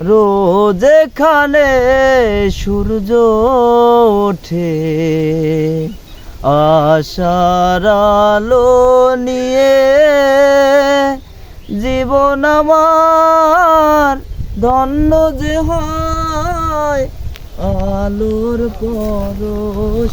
রোজ এখানে সূর্য ওঠে। আশার আলো নিয়ে জীবন আমার ধন্য যে হয় আলোর পরশ